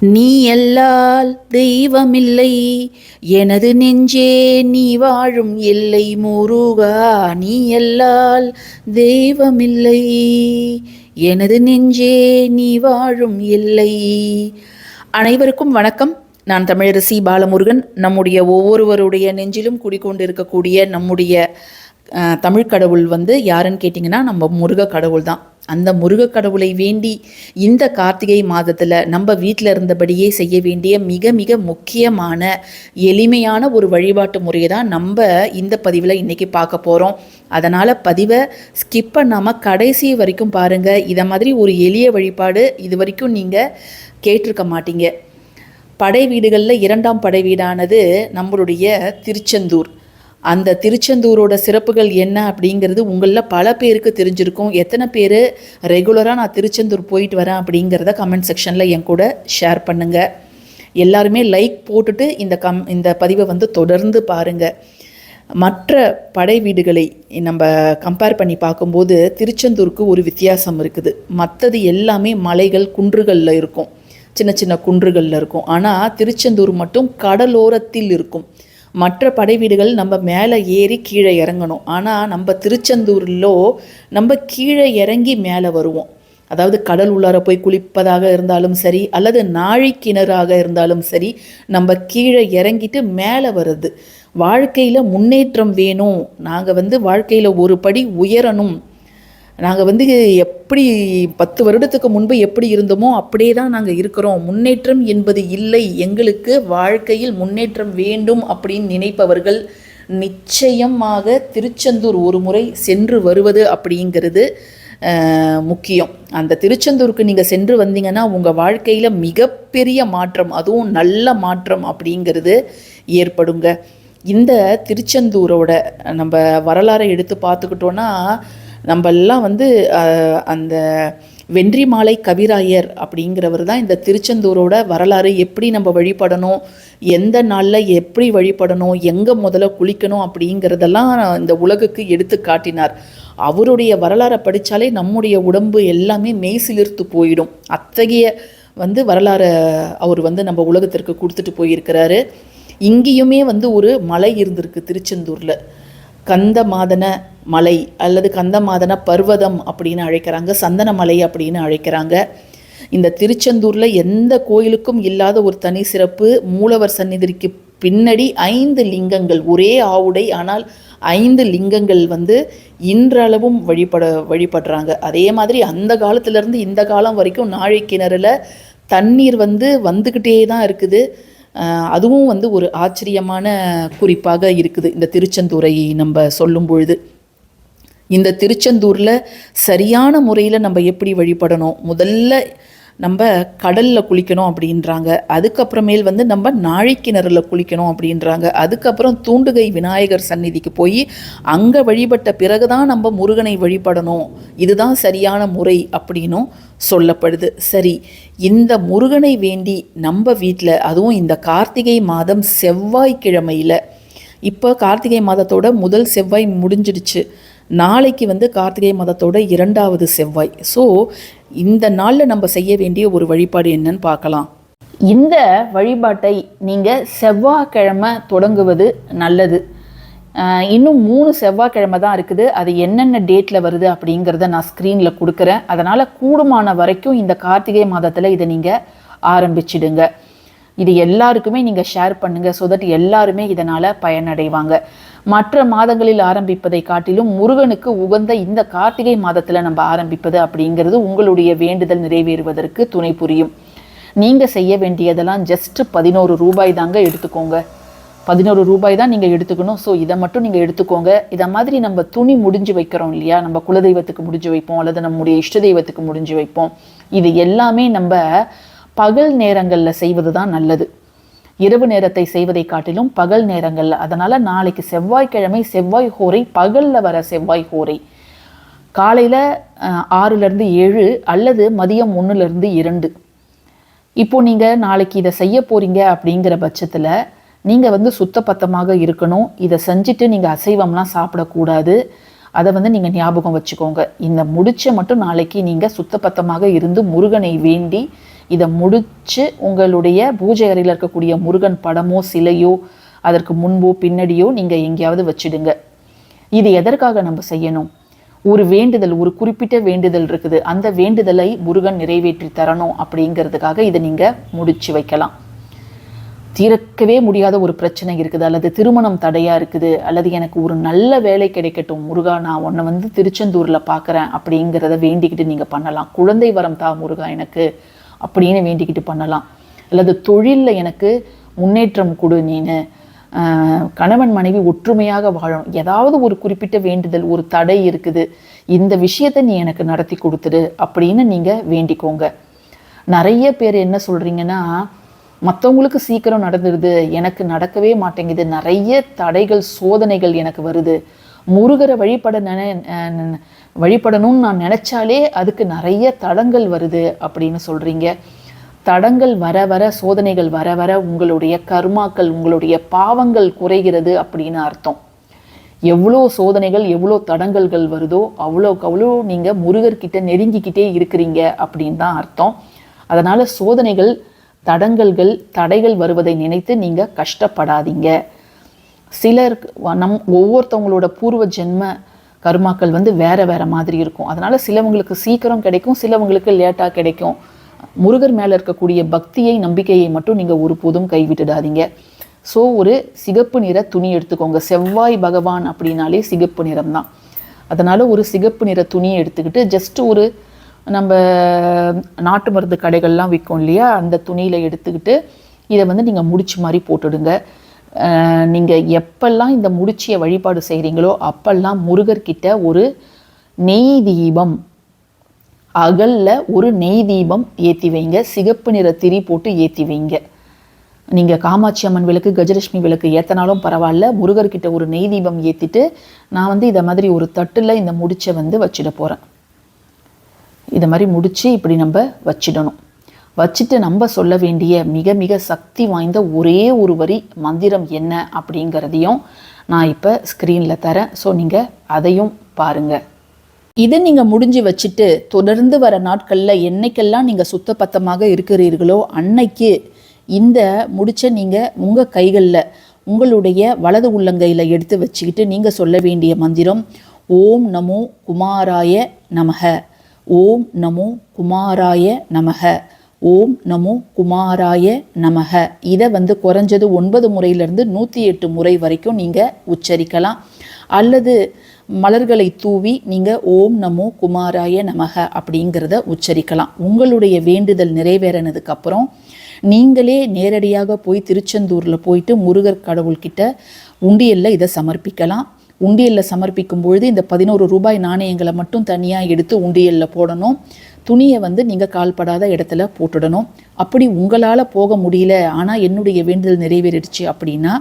நீ எல்லால் தெய்வமில்லை. எனது நெஞ்சே நீ வாழும் இல்லை முருகா. நீ எல்லால் தெய்வமில்லை. எனது நெஞ்சே நீ வாழும் இல்லை அனைவருக்கும் வணக்கம். நான் தமிழரசி பாலமுருகன். நம்முடைய ஒவ்வொருவருடைய நெஞ்சிலும் குடிக்கொண்டிருக்கக்கூடிய நம்முடைய தமிழ் கடவுள் வந்து யாருன்னு கேட்டிங்கன்னா நம்ம முருக கடவுள் தான் அந்த முருகக்கடவுளை வேண்டி இந்த கார்த்திகை மாதத்தில் நம்ம வீட்டில் இருந்தபடியே செய்ய வேண்டிய மிக மிக முக்கியமான எளிமையான ஒரு வழிபாட்டு முறையை தான் நம்ம இந்த பதிவில் இன்றைக்கி பார்க்க போகிறோம் அதனால் பதிவை ஸ்கிப் பண்ணாமல் கடைசி வரைக்கும் பாருங்கள் இதை மாதிரி ஒரு எளிய வழிபாடு இது வரைக்கும் நீங்கள் கேட்டிருக்க மாட்டீங்க. படை வீடுகளில் இரண்டாம் படை வீடானது நம்மளுடைய திருச்செந்தூர். அந்த திருச்செந்தூரோட சிறப்புகள் என்ன அப்படிங்கிறது உங்களில் பல பேருக்கு தெரிஞ்சிருக்கும். எத்தனை பேர் ரெகுலராக நான் திருச்செந்தூர் போயிட்டு வரேன் அப்படிங்கிறத கமெண்ட் செக்ஷனில் என் கூட ஷேர் பண்ணுங்கள் எல்லாருமே லைக் போட்டுட்டு இந்த கம் இந்த பதிவை வந்து தொடர்ந்து பாருங்கள் மற்ற படை வீடுகளை நம்ம கம்பேர் பண்ணி பார்க்கும்போது திருச்செந்தூருக்கு ஒரு வித்தியாசம் இருக்குது. மற்றது எல்லாமே மலைகள் குன்றுகளில் இருக்கும். சின்ன சின்ன குன்றுகளில் இருக்கும். ஆனால் திருச்செந்தூர் மட்டும் கடலோரத்தில் இருக்கும். மற்ற படைவீடுகள் நம்ம மேலே ஏறி கீழே இறங்கணும். ஆனால் நம்ம திருச்செந்தூரிலோ நம்ம கீழே இறங்கி மேலே வருவோம். அதாவது கடல் உள்ளார போய் குளிப்பதாக இருந்தாலும் சரி அல்லது நாழி கிணறாக இருந்தாலும் சரி நம்ம கீழே இறங்கிட்டு மேலே வருது வாழ்க்கையில் முன்னேற்றம் வேணும். நாங்கள் வந்து வாழ்க்கையில் ஒரு படி உயரணும். நாங்கள் வந்து எப்படி பத்து வருடத்துக்கு முன்பு எப்படி இருந்தோமோ அப்படியே தான் நாங்கள் இருக்கிறோம். முன்னேற்றம் என்பது இல்லை. எங்களுக்கு வாழ்க்கையில் முன்னேற்றம் வேண்டும் அப்படின்னு நினைப்பவர்கள் நிச்சயமாக திருச்செந்தூர் ஒரு முறை சென்று வருவது அப்படிங்கிறது முக்கியம். அந்த திருச்செந்தூருக்கு நீங்கள் சென்று வந்தீங்கன்னா உங்கள் வாழ்க்கையில் மிகப்பெரிய மாற்றம் அதுவும் நல்ல மாற்றம் அப்படிங்கிறது ஏற்படுங்க. இந்த திருச்செந்தூரோட நம்ம வரலாறை எடுத்து பார்த்துக்கிட்டோன்னா நம்ம எல்லாம் வந்து அந்த வென்றி மாலை கவிராயர் அப்படிங்கிறவர் தான் இந்த திருச்செந்தூரோட வரலாறு எப்படி நம்ம வழிபடணும் எந்த நாளில் எப்படி வழிபடணும் எங்கே முதல்ல குளிக்கணும் அப்படிங்கிறதெல்லாம் இந்த உலகுக்கு எடுத்து காட்டினார். அவருடைய வரலாறை படித்தாலே நம்முடைய உடம்பு எல்லாமே மெய்சிலிர்த்து போயிடும். அத்தகைய வந்து வரலாறை அவர் வந்து நம்ம உலகத்திற்கு கொடுத்துட்டு போயிருக்கிறாரு. இங்கேயுமே வந்து ஒரு மலை இருந்திருக்கு திருச்செந்தூரில். கந்தமாதன மலை அல்லது கந்தமாதன பர்வதம் அப்படின்னு அழைக்கிறாங்க சந்தன மலை அப்படின்னு அழைக்கிறாங்க. இந்த திருச்செந்தூரில் எந்த கோயிலுக்கும் இல்லாத ஒரு தனி சிறப்பு மூலவர் சந்நிதிக்கு பின்னாடி ஐந்து லிங்கங்கள் ஒரே ஆவுடை ஆனால் ஐந்து லிங்கங்கள் வந்து இன்றளவும் வழிபட வழிபடுறாங்க. அதே மாதிரி அந்த காலத்திலேருந்து இந்த காலம் வரைக்கும் நாழை கிணறுல தண்ணீர் வந்து வந்துக்கிட்டே தான் இருக்குது. அதுவும் வந்து ஒரு ஆச்சரியமான குறிப்பாக இருக்குது. இந்த திருச்செந்தூரை நம்ம சொல்லும் பொழுது இந்த திருச்செந்தூரில் சரியான முறையில் நம்ம எப்படி வழிபடணும்? முதல்ல நம்ம கடலில் குளிக்கணும் அப்படின்றாங்க. அதுக்கப்புறமேல் வந்து நம்ம நாழிக்கிணறுல குளிக்கணும் அப்படின்றாங்க. அதுக்கப்புறம் தூண்டுகை விநாயகர் சந்நிதிக்கு போய் அங்கே வழிபட்ட பிறகு தான் நம்ம முருகனை வழிபடணும். இதுதான் சரியான முறை அப்படின்னும் சொல்லப்படுது. சரி இந்த முருகனை வேண்டி நம்ம வீட்டில் அதுவும் இந்த கார்த்திகை மாதம் செவ்வாய்க்கிழமையில் இப்போ கார்த்திகை மாதத்தோட முதல் செவ்வாய் முடிஞ்சிடுச்சு. நாளைக்கு வந்து கார்த்திகை மாதத்தோட இரண்டாவது செவ்வாய். ஸோ இந்த நாளில் நம்ம செய்ய வேண்டிய ஒரு வழிபாடு என்னன்னு பார்க்கலாம். இந்த வழிபாட்டை நீங்கள் செவ்வாய்க்கிழமை தொடங்குவது நல்லது. இன்னும் மூணு செவ்வாய்க்கிழமை தான் இருக்குது. அது என்னென்ன டேட்டில் வருது அப்படிங்கிறத நான் ஸ்க்ரீனில் கொடுக்குறேன். அதனால் கூடுமான வரைக்கும் இந்த கார்த்திகை மாதத்தில் இதை நீங்கள் ஆரம்பிச்சிடுங்க. இது எல்லாருக்குமே நீங்கள் ஷேர் பண்ணுங்கள் ஸோ தட் எல்லாருமே இதனால் பயனடைவாங்க. மற்ற மாதங்களில் ஆரம்பிப்பதை காட்டிலும் முருகனுக்கு உகந்த இந்த கார்த்திகை மாதத்தில் நம்ம ஆரம்பிப்பது அப்படிங்கிறது உங்களுடைய வேண்டுதல் நிறைவேறுவதற்கு துணை புரியும். நீங்கள் செய்ய வேண்டியதெல்லாம் ஜஸ்ட் பதினோரு ரூபாய் தாங்க எடுத்துக்கோங்க. பதினோரு ரூபாய் தான் நீங்கள் எடுத்துக்கணும். ஸோ இதை மட்டும் நீங்கள் எடுத்துக்கோங்க. இதை மாதிரி நம்ம துணி முடிஞ்சு வைக்கிறோம் இல்லையா? நம்ம குலதெய்வத்துக்கு முடிஞ்சு வைப்போம். அல்லது நம்முடைய இஷ்ட தெய்வத்துக்கு முடிஞ்சு வைப்போம். இது எல்லாமே நம்ம பகல் நேரங்களில் செய்வது தான் நல்லது. இரவு நேரத்தை செய்வதை காட்டிலும் பகல் நேரங்களில் அதனால் நாளைக்கு செவ்வாய்க்கிழமை செவ்வாய் ஹோரை பகலில் வர செவ்வாய் ஹோரை. காலையில் ஆறுலேருந்து ஏழு அல்லது மதியம் ஒன்றுலேருந்து இரண்டு. இப்போ நீங்கள் நாளைக்கு இதை செய்ய போகிறீங்க அப்படிங்கிற பட்சத்தில் நீங்கள் வந்து சுத்தபத்தமாக இருக்கணும். இதை செஞ்சுட்டு நீங்கள் அசைவம்லாம் சாப்பிடக்கூடாது. அதை வந்து நீங்கள் ஞாபகம் வச்சுக்கோங்க. இந்த முடிச்ச மட்டும் நாளைக்கு நீங்கள் சுத்தபத்தமாக இருந்து முருகனை வேண்டி இதை முடித்து உங்களுடைய பூஜை அறையில் இருக்கக்கூடிய முருகன் படமோ சிலையோ அதற்கு முன்போ பின்னடியோ நீங்கள் எங்கேயாவது வச்சிடுங்க. இது எதற்காக நம்ம செய்யணும்? ஒரு வேண்டுதல் ஒரு குறிப்பிட்ட வேண்டுதல் இருக்குது. அந்த வேண்டுதலை முருகன் நிறைவேற்றி தரணும் அப்படிங்கிறதுக்காக இதை நீங்கள் முடிச்சு வைக்கலாம். தீர்க்கவே முடியாத ஒரு பிரச்சனை இருக்குது. அல்லது திருமணம் தடையாக இருக்குது. அல்லது எனக்கு ஒரு நல்ல வேலை கிடைக்கட்டும். முருகா நான் உன்னை வந்து திருச்செந்தூரில் பார்க்குறேன் அப்படிங்கிறத வேண்டிக்கிட்டு நீங்கள் பண்ணலாம். குழந்தை வரம் தா முருகா எனக்கு. அப்படின்னு வேண்டிக்கிட்டு பண்ணலாம். அல்லது தொழிலில் எனக்கு முன்னேற்றம் கொடு நீனு. கணவன் மனைவி ஒற்றுமையாக வாழணும். ஏதாவது ஒரு குறிப்பிட்ட வேண்டுதல் ஒரு தடை இருக்குது. இந்த விஷயத்தை நீ எனக்கு நடத்தி கொடுத்துடு அப்படின்னு நீங்கள் வேண்டிக்கோங்க. நிறைய பேர் என்ன சொல்கிறீங்கன்னா மற்றவங்களுக்கு சீக்கிரம் நடந்துடுது எனக்கு நடக்கவே மாட்டேங்குது நிறைய தடைகள் சோதனைகள் எனக்கு வருது. முருகரை வழிபட நின வழிபடணும்னு நான் நினச்சாலே அதுக்கு நிறைய தடங்கள் வருது அப்படின்னு சொல்கிறீங்க தடங்கள் வர வர சோதனைகள் வர வர உங்களுடைய கர்மாக்கள் உங்களுடைய பாவங்கள் குறைகிறது அப்படின்னு அர்த்தம். எவ்வளோ சோதனைகள் எவ்வளோ தடங்கல்கள் வருதோ அவ்வளோக்கு அவ்வளோ நீங்கள் முருகர்கிட்ட நெருங்கிக்கிட்டே இருக்கிறீங்க அப்படின்னு தான் அர்த்தம். அதனால் சோதனைகள் தடங்கல்கள் தடைகள் வருவதை நினைத்து நீங்கள் கஷ்டப்படாதீங்க. சிலர் நம் ஒவ்வொருத்தவங்களோட பூர்வ ஜென்ம கருமாக்கள் வந்து வேறு வேறு மாதிரி இருக்கும். அதனால் சிலவங்களுக்கு சீக்கிரம் கிடைக்கும் சிலவங்களுக்கு லேட்டாக கிடைக்கும். முருகர் மேலே இருக்கக்கூடிய பக்தியை நம்பிக்கையை மட்டும் நீங்கள் ஒருபோதும் கைவிட்டுடாதீங்க. ஸோ ஒரு சிகப்பு நிற துணி எடுத்துக்கோங்க. செவ்வாய் பகவான் அப்படின்னாலே சிகப்பு நிறம் தான். அதனால் ஒரு சிகப்பு நிற துணியை எடுத்துக்கிட்டு ஜஸ்ட் ஒரு நம்ம நாட்டு மருந்து கடைகள்லாம் விற்கும் இல்லையா? அந்த துணியில் எடுத்துக்கிட்டு இதை வந்து நீங்கள் முடிச்சு மாதிரி போட்டுடுங்க. நீங்கள் எப்பெல்லாம் இந்த முடிச்சியை வழிபாடு செய்கிறீங்களோ அப்பெல்லாம் முருகர்கிட்ட ஒரு நெய் தீபம். அகலில் ஒரு நெய் தீபம் ஏற்றி வைங்க. சிகப்பு நிற திரி போட்டு ஏற்றி வைங்க. நீங்கள் காமாட்சி அம்மன் விளக்கு கஜலட்சுமி விளக்கு ஏற்றினாலும் பரவாயில்ல. முருகர்கிட்ட ஒரு நெய் தீபம் ஏற்றிட்டு நான் வந்து இதை மாதிரி ஒரு தட்டில் இந்த முடிச்சை வந்து வச்சிட போகிறேன் இதை மாதிரி முடித்து இப்படி நம்ம வச்சிடணும். வச்சுட்டு நம்ம சொல்ல வேண்டிய மிக மிக சக்தி வாய்ந்த ஒரே ஒரு வரி மந்திரம் என்ன அப்படிங்கிறதையும் நான் இப்போ ஸ்க்ரீனில் தரேன். ஸோ நீங்கள் அதையும் பாருங்கள் இதை நீங்கள் முடிஞ்சு வச்சுட்டு தொடர்ந்து வர நாட்களில் என்னைக்கெல்லாம் நீங்கள் சுத்தபத்தமாக இருக்கிறீர்களோ அன்னைக்கு இந்த முடிச்ச நீங்கள் உங்கள் கைகளில் உங்களுடைய வலது உள்ளங்கையில் எடுத்து வச்சுக்கிட்டு நீங்கள் சொல்ல வேண்டிய மந்திரம் ஓம் நமோ குமாராய நமக ஓம் நமோ குமாராய நமக. ஓம் நமோ குமாராய நமக. இதை வந்து குறைஞ்சது ஒன்பது முறையிலிருந்து நூற்றி எட்டு முறை வரைக்கும் நீங்கள் உச்சரிக்கலாம். அல்லது மலர்களை தூவி நீங்கள் ஓம் நமோ குமாராய நமக அப்படிங்கிறத உச்சரிக்கலாம். உங்களுடைய வேண்டுதல் நிறைவேறினதுக்கப்புறம் நீங்களே நேரடியாக போய் திருச்செந்தூரில் போயிட்டு முருகர் கடவுள்கிட்ட உண்டியலில் இதை சமர்ப்பிக்கலாம். உண்டியலில் சமர்ப்பிக்கும் பொழுது இந்த பதினோரு ரூபாய் நாணயங்களை மட்டும் தனியாக எடுத்து உண்டியலில் போடணும். துணியை வந்து நீங்கள் கால்படாத இடத்துல போட்டுடணும். அப்படி உங்களால் போக முடியல ஆனால் என்னுடைய வேண்டுதல் நிறைவேறிடுச்சு அப்படின்னா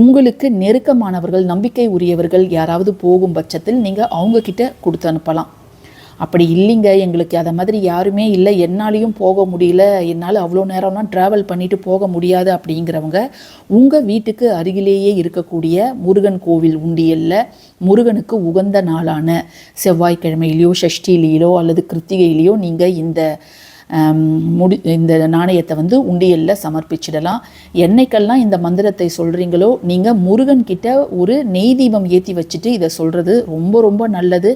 உங்களுக்கு நெருக்கமானவர்கள் நம்பிக்கை உரியவர்கள் யாராவது போகும் பட்சத்தில் நீங்கள் அவங்கக்கிட்ட கொடுத்து அனுப்பலாம். அப்படி இல்லைங்க. எங்களுக்கு அதை மாதிரி யாருமே இல்லை. என்னாலையும் போக முடியல. என்னால் அவ்வளோ நேரம்லாம் ட்ராவல் பண்ணிட்டு போக முடியாது அப்படிங்கிறவங்க உங்கள் வீட்டுக்கு அருகிலேயே இருக்கக்கூடிய முருகன் கோவில் உண்டியல்ல முருகனுக்கு உகந்த நாளான செவ்வாய்க்கிழமையிலையோ ஷஷ்டிலேயோ அல்லது கிருத்திகையிலையோ நீங்கள் இந்த முடி இந்த நாணயத்தை வந்து உண்டியலில் சமர்ப்பிச்சிடலாம். என்னைக்கெல்லாம் இந்த மந்திரத்தை சொல்கிறீங்களோ நீங்கள் முருகன் கிட்ட ஒரு நெய் தீபம் ஏற்றி வச்சுட்டு இதை சொல்கிறது ரொம்ப ரொம்ப நல்லது.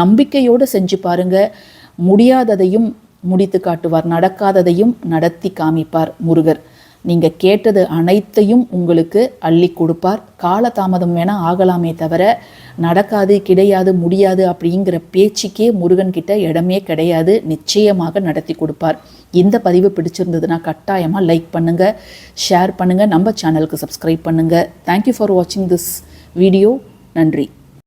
நம்பிக்கையோடு செஞ்சு பாருங்கள் முடியாததையும் முடித்து காட்டுவார் நடக்காததையும் நடத்தி காமிப்பார் முருகர். நீங்கள் கேட்டது அனைத்தையும் உங்களுக்கு அள்ளி கொடுப்பார். காலதாமதம் வேணால் ஆகலாமே தவிர நடக்காது கிடையாது முடியாது அப்படிங்கிற பேச்சுக்கே முருகன் கிட்ட இடமே கிடையாது. நிச்சயமாக நடத்தி கொடுப்பார். இந்த பதிவு பிடிச்சிருந்ததுன்னா கட்டாயமாக லைக் பண்ணுங்கள் ஷேர் பண்ணுங்கள் நம்ம சேனலுக்கு சப்ஸ்கிரைப் பண்ணுங்கள் தேங்க்யூ ஃபார் வாட்சிங் திஸ் வீடியோ நன்றி.